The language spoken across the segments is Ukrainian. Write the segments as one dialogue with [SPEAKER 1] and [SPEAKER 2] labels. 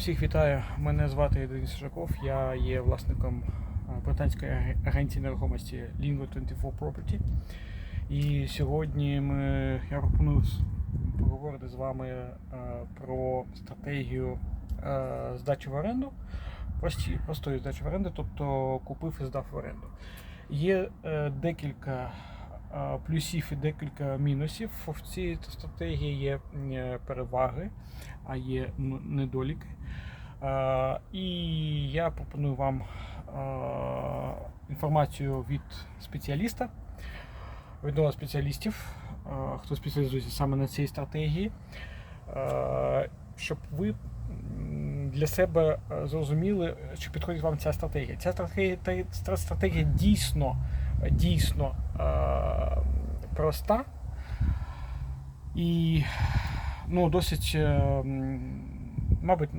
[SPEAKER 1] Всіх вітаю. Мене звати Денис Жаков. Я є власником е, британської агенції нерухомості Lingo 24 Property. І сьогодні ми, я пропоную поговорити з вами е, про стратегію е, здачі в оренду. Прості, простої здачі в оренду, тобто купив і здав в оренду. Є декілька плюсів і декілька мінусів. В цій стратегії є переваги, а є недоліки. І я пропоную вам інформацію від спеціаліста, відомо спеціалістів, хто спеціалізується саме на цій стратегії, щоб ви для себе зрозуміли, чи підходить вам ця стратегія. Ця стратегія, стратегія дійсно, дійсно е, проста і ну, досить, е, мабуть,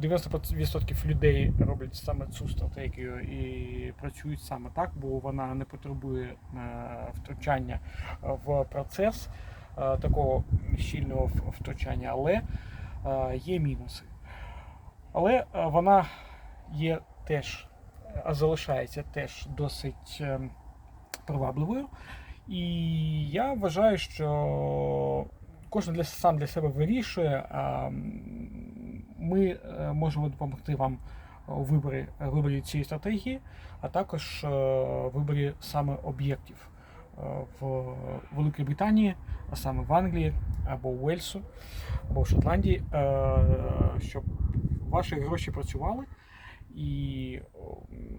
[SPEAKER 1] 90% людей роблять саме цю стратегію і працюють саме так, бо вона не потребує е, втручання в процес такого щільного втручання, але є мінуси. Але вона є теж, е, залишається теж досить е, привабливою. І я вважаю, що кожен для сам для себе вирішує. а, Ми е, можемо допомогти вам у виборі, виборі цієї стратегії, а також е, виборі саме об'єктів е, в Великій Британії, а саме в Англії або Уельсу, або в Шотландії, е, щоб ваші гроші працювали і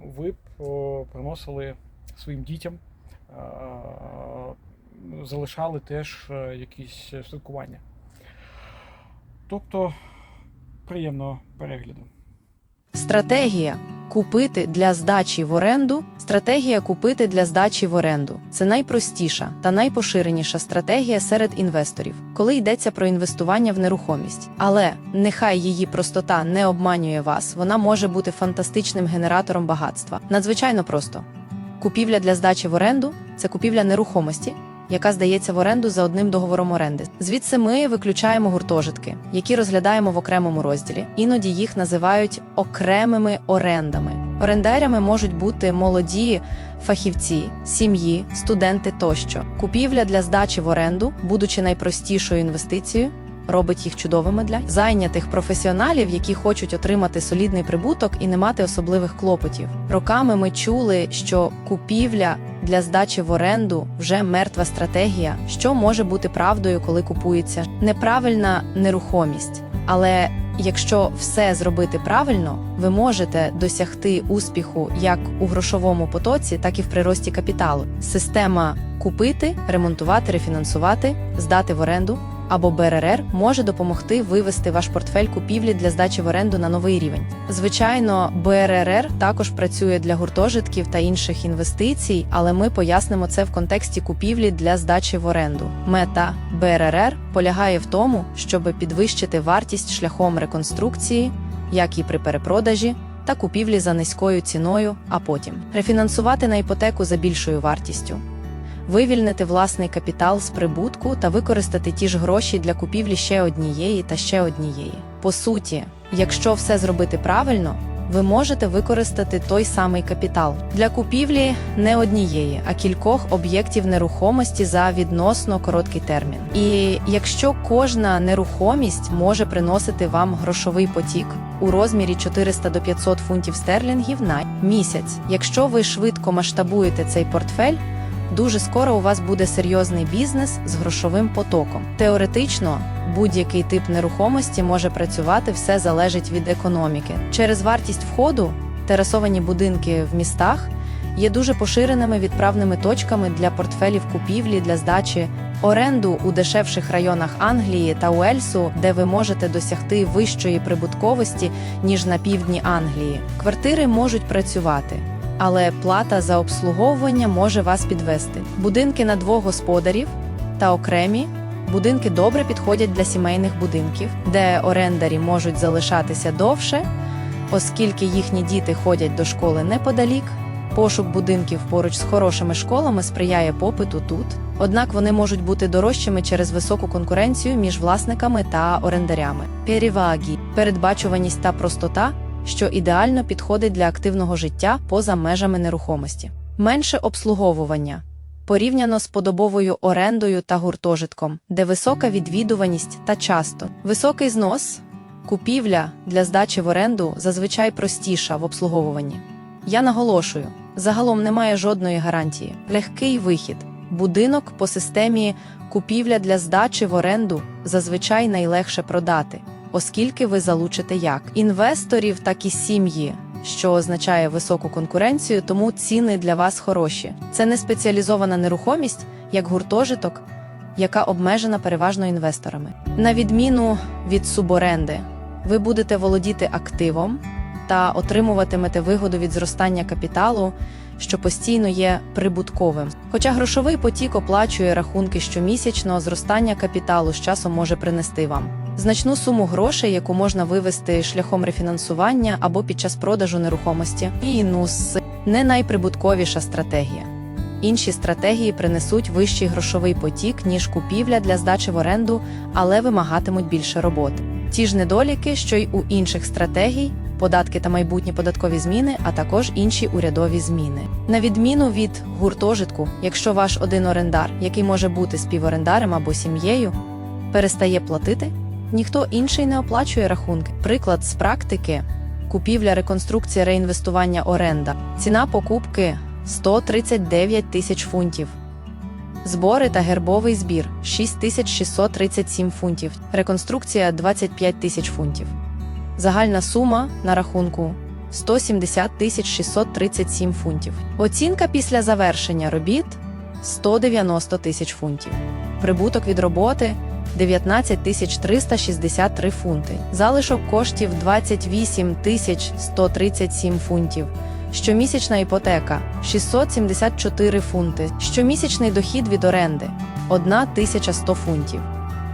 [SPEAKER 1] ви приносили своїм дітям е, залишали теж е, якісь спілкування. Тобто приємного перегляду.
[SPEAKER 2] Стратегія купити для здачі в оренду. Стратегія купити для здачі в оренду це найпростіша та найпоширеніша стратегія серед інвесторів, коли йдеться про інвестування в нерухомість. Але нехай її простота не обманює вас, вона може бути фантастичним генератором багатства. Надзвичайно просто. Купівля для здачі в оренду це купівля нерухомості, яка здається в оренду за одним договором оренди. Звідси ми виключаємо гуртожитки, які розглядаємо в окремому розділі. Іноді їх називають окремими орендами. Орендарями можуть бути молоді фахівці, сім'ї, студенти тощо. Купівля для здачі в оренду, будучи найпростішою інвестицією, робить їх чудовими для зайнятих професіоналів, які хочуть отримати солідний прибуток і не мати особливих клопотів. Роками ми чули, що купівля для здачі в оренду вже мертва стратегія, що може бути правдою, коли купується неправильна нерухомість. Але якщо все зробити правильно, ви можете досягти успіху як у грошовому потоці, так і в прирості капіталу. Система купити, ремонтувати, рефінансувати, здати в оренду або БРР може допомогти вивести ваш портфель купівлі для здачі в оренду на новий рівень. Звичайно, БРР також працює для гуртожитків та інших інвестицій, але ми пояснимо це в контексті купівлі для здачі в оренду. Мета БРР полягає в тому, щоб підвищити вартість шляхом реконструкції, як і при перепродажі. Та купівлі за низькою ціною, а потім рефінансувати на іпотеку за більшою вартістю вивільнити власний капітал з прибутку та використати ті ж гроші для купівлі ще однієї та ще однієї. По суті, якщо все зробити правильно, ви можете використати той самий капітал для купівлі не однієї, а кількох об'єктів нерухомості за відносно короткий термін. І якщо кожна нерухомість може приносити вам грошовий потік у розмірі 400 до 500 фунтів стерлінгів на місяць, якщо ви швидко масштабуєте цей портфель, дуже скоро у вас буде серйозний бізнес з грошовим потоком. Теоретично, будь-який тип нерухомості може працювати, все залежить від економіки. Через вартість входу терасовані будинки в містах є дуже поширеними відправними точками для портфелів купівлі для здачі. Оренду у дешевших районах Англії та Уельсу, де ви можете досягти вищої прибутковості ніж на півдні Англії. Квартири можуть працювати, але плата за обслуговування може вас підвести. Будинки на двох господарів та окремі будинки добре підходять для сімейних будинків, де орендарі можуть залишатися довше, оскільки їхні діти ходять до школи неподалік. Пошук будинків поруч з хорошими школами сприяє попиту тут. Однак вони можуть бути дорожчими через високу конкуренцію між власниками та орендарями. Переваги, передбачуваність та простота, що ідеально підходить для активного життя поза межами нерухомості. Менше обслуговування порівняно з подобовою орендою та гуртожитком, де висока відвідуваність та часто високий знос. Купівля для здачі в оренду зазвичай простіша в обслуговуванні. Я наголошую, загалом немає жодної гарантії. Легкий вихід. Будинок по системі купівля для здачі в оренду зазвичай найлегше продати, оскільки ви залучите як інвесторів, так і сім'ї, що означає високу конкуренцію, тому ціни для вас хороші. Це не спеціалізована нерухомість, як гуртожиток, яка обмежена переважно інвесторами. На відміну від суборенди, ви будете володіти активом та отримуватимете вигоду від зростання капіталу, що постійно є прибутковим. Хоча грошовий потік оплачує рахунки щомісячно, зростання капіталу з часом може принести вам значну суму грошей, яку можна вивести шляхом рефінансування або під час продажу нерухомості. Мінус не найприбутковіша стратегія. Інші стратегії принесуть вищий грошовий потік, ніж купівля для здачі в оренду, але вимагатимуть більше роботи. Ті ж недоліки, що й у інших стратегій, податки та майбутні податкові зміни, а також інші урядові зміни. На відміну від гуртожитку, якщо ваш один орендар, який може бути співорендарем або сім'єю, перестає платити, ніхто інший не оплачує рахунки. Приклад з практики: купівля, реконструкція, реінвестування, оренда. Ціна покупки 139 тисяч фунтів. Збори та гербовий збір 6637 фунтів. Реконструкція 25 тисяч фунтів. Загальна сума на рахунку 170 тисяч 637 фунтів. Оцінка після завершення робіт 190 тисяч фунтів. Прибуток від роботи 19 тисяч 363 фунти. Залишок коштів 28 тисяч 137 фунтів. Щомісячна іпотека 674 фунти. Щомісячний дохід від оренди 1100 фунтів.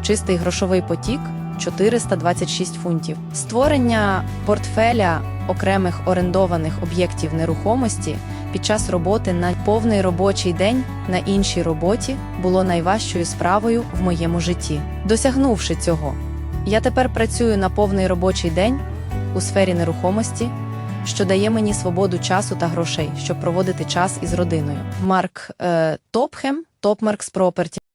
[SPEAKER 2] Чистий грошовий потік 426 фунтів. Створення портфеля окремих орендованих об'єктів нерухомості під час роботи на повний робочий день на іншій роботі було найважчою справою в моєму житті. Досягнувши цього, я тепер працюю на повний робочий день у сфері нерухомості, що дає мені свободу часу та грошей, щоб проводити час із родиною. Марк е, Топхем, Топмаркс Property.